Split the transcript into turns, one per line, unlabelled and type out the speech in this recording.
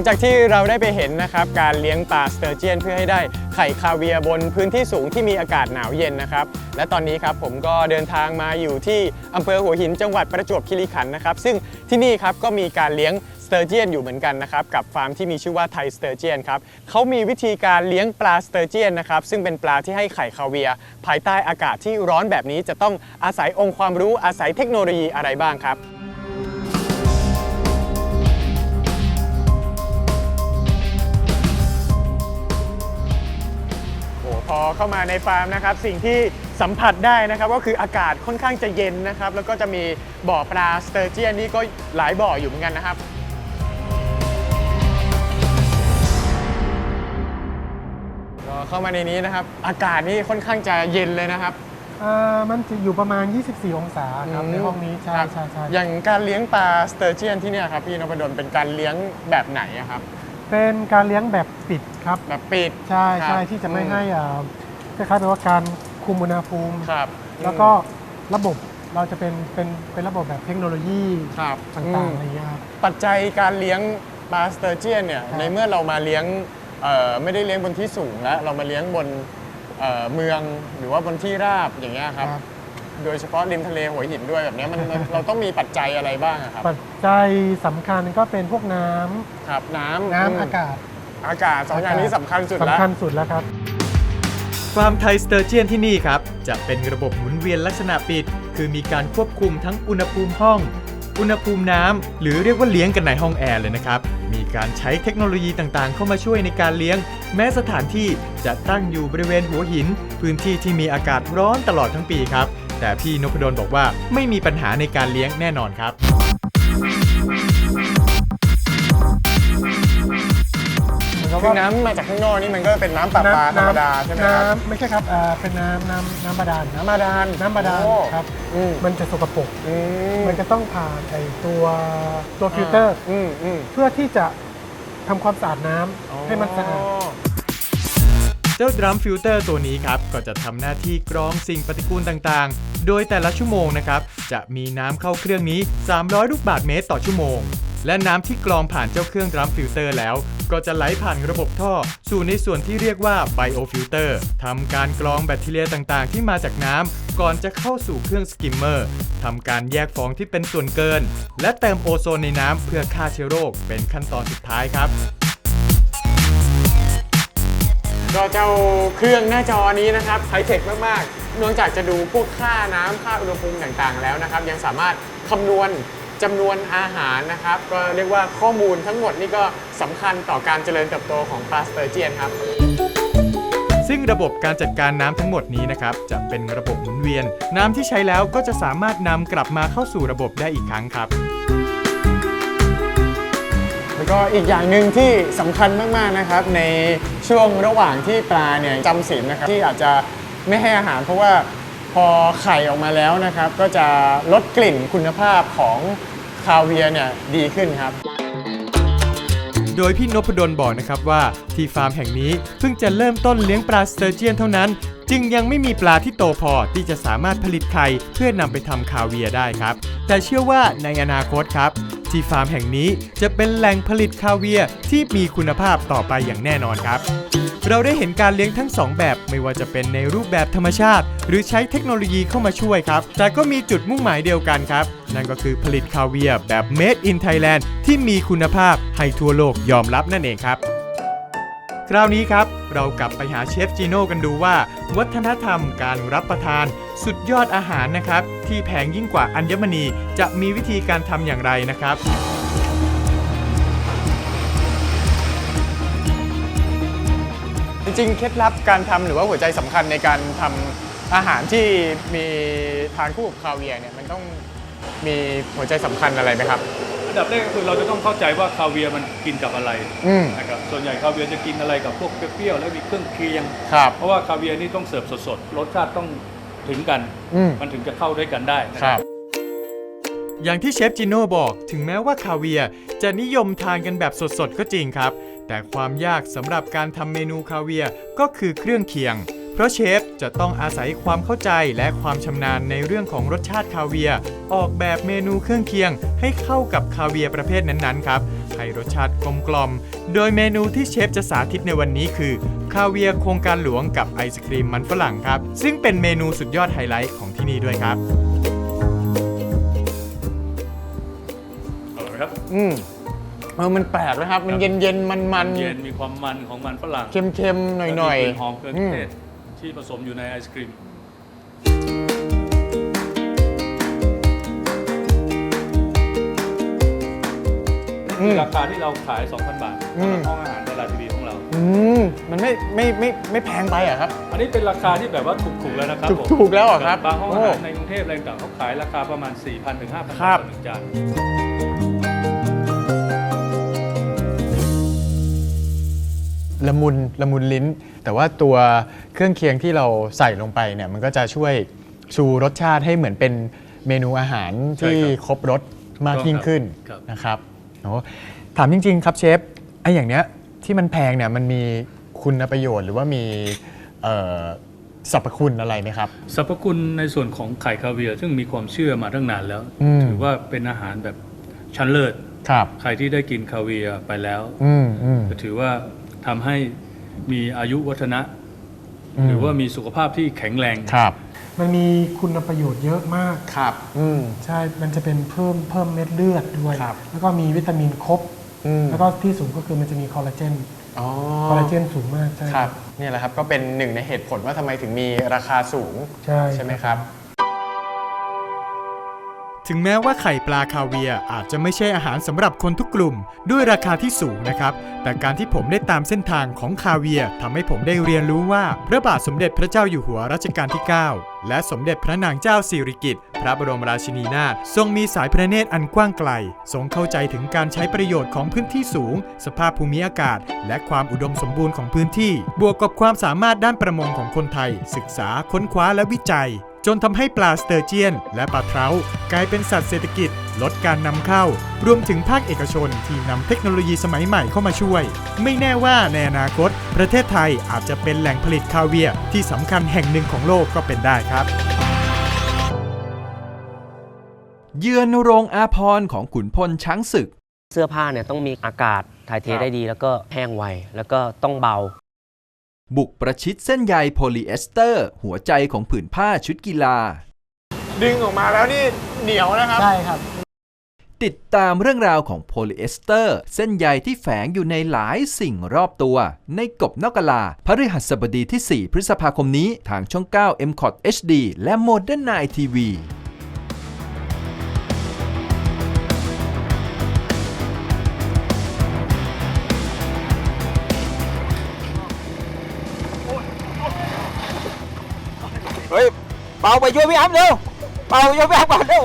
ลังจากที่เราได้ไปเห็นนะครับการเลี้ยงปลาสเตอร์เจียนเพื่อให้ได้ไข่คาเวียบนพื้นที่สูงที่มีอากาศหนาวเย็นนะครับ และตอนนี้ครับผมก็เดินทางมาอยู่ที่อำเภอหัวหินจังหวัดประจวบคีรีขันธ์นะครับ ซึ่งที่นี่ครับก็มีการเลี้ยงสเตอร์เจียนอยู่เหมือนกันนะครับกับฟาร์มที่มีชื่อว่าไทยสเตอร์เจียนครับเขามีวิธีการเลี้ยงปลาสเตอร์เจียนนะครับซึ่งเป็นปลาที่ให้ไข่คาเวีย ภายใต้อากาศที่ร้อนแบบนี้จะต้องอาศัยองค์ความรู้อาศัยเทคโนโลยีอะไรบ้างครับ เข้ามาในฟาร์มนะครับ สิ่งที่สัมผัสได้นะครับก็คืออากาศค่อนข้างจะเย็นนะครับ แล้วก็จะมีบ่อปลาสเตอร์เจียนนี่ก็หลายบ่ออยู่เหมือนกันนะครับก็เข้ามาในนี้นะครับ อากาศนี่ค่อนข้างจะเย็นเลยนะครับ
อ่ามันจะอยู่ประมาณ 24 องศาครับในห้องนี้ ใช่
ครับ
ใช่ใช่
อย่างการเลี้ยงปลาสเตอร์เจียนที่เนี่ยครับพี่นพดลเป็นการเลี้ยงแบบไหนอะครับ
เป็นการเลี้ยงแบบปิดครับ
แบบปิด
ใช่
ครับ
ใช่ที่จะไม่
อืม
ให้อ่าคล้ายๆแบบว่าการคุมอุณหภูมิ
ครับ
แล้วก็ระบบเราจะเป็นเป็นเป็นระบบแบบเทคโนโลยี
ครับ
ต่างๆ
ม
อะไรอย่างเงี้ยครับ
ปัจจัยการเลี้ยงปลาสเตอร์เจียนเนี่ย
ครับ
ในเมื่อเรามาเลี้ยงเอ่อไม่ได้เลี้ยงบนที่สูงแล้ว เรามาเลี้ยงบนเอ่อเมืองหรือว่าบนที่ราบอย่างเงี้ยครับ โดยเฉพาะริมทะเลหัวหินด้วยแบบเนี้ยมันมันเราต้องมีปัจจัยอะไรบ้างอะครับ
ปัจจัยสำคัญก็เป็นพวกน้ำ
ครับน้ำ
น้ำ
ม
อากาศ
อากาศสองอย่างนี้สำคัญสุดแล้ว
สำคัญสุดแล้วครับ
ฟาร์มไทยสเตอร์เจียนที่นี่ครับ จะเป็นระบบหมุนเวียนลักษณะปิด คือมีการควบคุมทั้งอุณหภูมิห้อง อุณหภูมิน้ำหรือเรียกว่าเลี้ยงกันในห้องแอร์เลยนะครับ มีการใช้เทคโนโลยีต่างๆ เข้ามาช่วยในการเลี้ยง แม้สถานที่จะตั้งอยู่บริเวณหัวหิน พื้นที่ที่มีอากาศร้อนตลอดทั้งปีครับ แต่พี่นพดลบอกว่าไม่มีปัญหาในการเลี้ยงแน่นอนครับ
คือน้ำมาจากข้างนอกนี่มันก็เป็นน้ำประปาธรรมดาใช่ไหมครับ
น้ำไม่ใช่ครับอ่าเป็นน้ำน้ำน้ำบาดาลครับ
น้ำบาดาล
น้ำบาดาล
โอ้
ครับ
อืม
มันจะสกปรก
อืม
มันจะต้องผ่านไอตัวตัวฟิลเตอร์
อืมอืม
เพื่อที่จะทำความสะอาดน้ำให้มันสะอาด
เจ้าดรัมฟิลเตอร์ตัวนี้ครับ ก็จะทำหน้าที่กรองสิ่งปฏิกูลต่างๆ โดยแต่ละชั่วโมงนะครับ จะมีน้ำเข้าเครื่องนี้ 300 ลูกบาศก์เมตรต่อชั่วโมง และน้ำที่กรองผ่านเจ้าเครื่องดรัมฟิลเตอร์แล้ว ก็จะไหลผ่านระบบท่อ สู่ในส่วนที่เรียกว่าไบโอฟิลเตอร์ทำการกรองแบคทีเรียต่างๆ ที่มาจากน้ำก่อนจะเข้าสู่เครื่องสกิมเมอร์ทำการแยกฟองที่เป็นส่วนเกิน และเติมโอโซนในน้ำเพื่อฆ่าเชื้อโรคเป็นขั้นตอนสุดท้ายครับ
ก็เจ้าเครื่องหน้าจอนี้นะครับไฮเทคมาก ๆ นอกจากจะดูพวกค่าน้ำค่าอุณหภูมิต่างๆ แล้วนะครับ ยังสามารถคำนวณจำนวนอาหารนะครับ ก็เรียกว่าข้อมูลทั้งหมดนี่ก็สำคัญต่อการเจริญเติบโตของปลาสเตอร์เจียนครับ
ซึ่งระบบการจัดการน้ำทั้งหมดนี้นะครับ จะเป็นระบบหมุนเวียน น้ำที่ใช้แล้วก็จะสามารถนำกลับมาเข้าสู่ระบบได้อีกครั้งครับ
แล้วก็อีกอย่างหนึ่งที่สำคัญมากๆนะครับ ในช่วงระหว่างที่ปลาเนี่ยจำศีลนะครับที่อาจจะ ไม่ให้อาหาร เพราะว่าพอไข่ออกมาแล้วนะครับ ก็จะลดกลิ่นคุณภาพของคาเวียร์เนี่ยดีขึ้นครับ
โดยพี่นพดลบอกนะครับว่าที่ฟาร์มแห่งนี้เพิ่งจะเริ่มต้นเลี้ยงปลาสเตอร์เจียนเท่านั้น จึงยังไม่มีปลาที่โตพอที่จะสามารถผลิตไข่เพื่อนำไปทำคาเวียร์ได้ครับ แต่เชื่อว่าในอนาคตครับ ที่ฟาร์มแห่งนี้จะเป็นแหล่งผลิตคาเวียร์ที่มีคุณภาพต่อไปอย่างแน่นอนครับ เราได้เห็นการเลี้ยงทั้ง 2 แบบ ไม่ว่าจะเป็นในรูปแบบธรรมชาติ หรือใช้เทคโนโลยีเข้ามาช่วยครับ แต่ก็มีจุดมุ่งหมายเดียวกันครับ นั่นก็คือผลิตคาเวียร์แบบ Made in Thailand ที่มีคุณภาพให้ทั่วโลกยอมรับนั่นเองครับคราวนี้ครับ เรากลับไปหาเชฟจีโน่กันดูว่า วัฒนธรรมการรับประทาน สุดยอดอาหารนะครับ ที่แพงยิ่งกว่าอัญมณีจะมีวิธีการทำอย่างไรนะครับ
จริงๆ เคล็ดลับการทำหรือว่าหัวใจสำคัญในการทำอาหารที่มีทานคู่กับคาเวียร์เนี่ยมันต้องมีหัวใจสำคัญอะไรไหมครับ
อันดับแรกก็คือเราจะต้องเข้าใจว่าคาเวียร์มันกินกับอะไร
อืม
นะครับส่วนใหญ่คาเวียร์จะกินอะไรกับพวกเปรี้ยวๆแล้วมีเครื่องเคียง
ครับ
เพราะว่าคาเวียร์นี่ต้องเสิร์ฟสดๆรสชาติต้องถึงกัน
อืม
มันถึงจะเข้าด้วยกันได้นะ
ค
ค
รั
รับบ
อย่างที่เชฟจิโน่บอกถึงแม้ว่าคาเวียร์จะนิยมทานกันแบบสดๆก็จริงครับ แต่ความยากสำหรับการทำเมนูคาเวียร์ก็คือเครื่องเคียงเพเพราะเชฟจะต้องอาศัยความเข้าใจและความชำนาญในเรื่องของรสชาติคาเวียร์ออกแบบเมนูเครื่องเคียงให้เข้ากับคาเวียร์ประเภทนั้นๆครับให้รสชาติกลมกล่อม โดยเมนูที่เชฟจะสาธิตในวันนี้คือ คาเวียร์โครงการหลวงกับไอศครีมมันฝรั่งครับ ซึ่งเป็นเมนูสุดยอดไฮไลท์ของที่นี่ด้วยครับ
อร่อยไหมครับ
อืม เออมันแปลกนะครับ มัน
ครับ
เย็นเย็นๆมันมัน
เย็นมีความมันของมันฝรั่ง
เค็มเค็มๆหน่อยหน่อย
และมีกลิ่นหอมเครื่อง
อืม
เทศที่ผสมอยู่ในไอศครีม
อืม
ราคาที่เราขาย 2,000 บาท
อืม
สำหรับห้องอาหารในลาทีวีของเรา
อืมมันไม่ไม่ไม่ไม่แพงไปเหรอะครับ
อันนี้เป็นราคาที่แบบว่าถูกๆแล้วนะครับ
ถูก
ผม
ถูกแล้วเหรอครับ
บางห้องอาหาร
โอ้
ในกรุงเทพอะไรต่างๆเขาขายราคาประมาณ 4,000ถึง5,000
ครับา
ทต่อหนึ่งจาน
ละมุนละมุนลิ้น แต่ว่าตัวเครื่องเคียงที่เราใส่ลงไปเนี่ยมันก็จะช่วยชูรสชาติให้เหมือนเป็นเมนูอาหารที่ครบรสมากยิ่งขึ้น
ครับ
นะครับโอ้ถามจริง ๆ ครับเชฟไอ้อย่างเนี้ยที่มันแพงเนี่ยมันมีคุณประโยชน์หรือว่ามีเอ่อสรรพคุณอะไรไหมครับ
สรรพคุณในส่วนของไข่คาเวียร์ซึ่งมีความเชื่อมาตั้งนานแล้ว
อืม
ถือว่าเป็นอาหารแบบชั้นเลิศ
ครับ
ใครที่ได้กินคาเวียร์ไปแล้ว
อืมอืม
ก็ถือว่า ทำให้มีอายุวัฒนะ
อืม
หรือว่ามีสุขภาพที่แข็งแรง
ครับ
มันมีคุณประโยชน์เยอะมาก
ครับ อืม
ใช่ มันจะเป็นเพิ่มเพิ่มเม็ดเลือดด้วย
ครับ
แล้วก็มีวิตามินครบ
อืม
แล้วก็ที่สูงก็คือมันจะมีคอลลาเจน
อ๋อ
คอลลาเจนสูงมาก ใช่
ครับ นี่แหละครับ ก็เป็นหนึ่งในเหตุผลว่าทำไมถึงมีราคาสูง
ใช่
ใช่ไหมครับ
ถึงแม้ว่าไข่ปลาคาเวียอาจจะไม่ใช่อาหารสำหรับคนทุกกลุ่ม ด้วยราคาที่สูงนะครับ แต่การที่ผมได้ตามเส้นทางของคาเวียทำให้ผมได้เรียนรู้ว่า พระบาทสมเด็จพระเจ้าอยู่หัวรัชกาลที่ 9 และสมเด็จพระนางเจ้าสิริกิติ์พระบรมราชินีนาถทรงมีสายพระเนตรอันกว้างไกล ทรงเข้าใจถึงการใช้ประโยชน์ของพื้นที่สูง สภาพภูมิอากาศ และความอุดมสมบูรณ์ของพื้นที่ บวกกับความสามารถด้านประมงของคนไทย ศึกษาค้นคว้าและวิจัย จนทำให้ปลาสเตอร์เจียน และปลาเทรากลายเป็นสัตว์เศรษฐกิจ ลดการนำเข้า รวมถึงภาคเอกชนที่นำเทคโนโลยีสมัยใหม่เข้ามาช่วย ไม่แน่ว่าในอนาคต ประเทศไทยอาจจะเป็นแหล่งผลิตคาเวียร์ที่สำคัญแห่งหนึ่งของโลกก็เป็นได้ครับ
เยือนโรงอาพรณ์ของขุนพลช้างศึก
เสื้อผ้าเนี่ยต้องมีอากาศถ่ายเทได้ดี แล้วก็แห้งไวแล้วก็ต้องเบา
บุกประชิดเส้นใยโพลีเอสเตอร์ หัวใจของผืนผ้าชุดกีฬา
ดึงออกมาแล้วนี่เหนียวนะครับ
ใช่ครับ
ติดตามเรื่องราวของโพลีเอสเตอร์ เส้นใยที่แฝงอยู่ในหลายสิ่งรอบตัว ในกบนอกกลาพฤหัสบดีที่ 4 พฤษภาคมนี้ ทางช่อง 9 m c o t HD และ Modern Night TV
เป่าไปช่วยพี่อัพเร็วเป่าช่วยพี่อัพก่อนเร็ว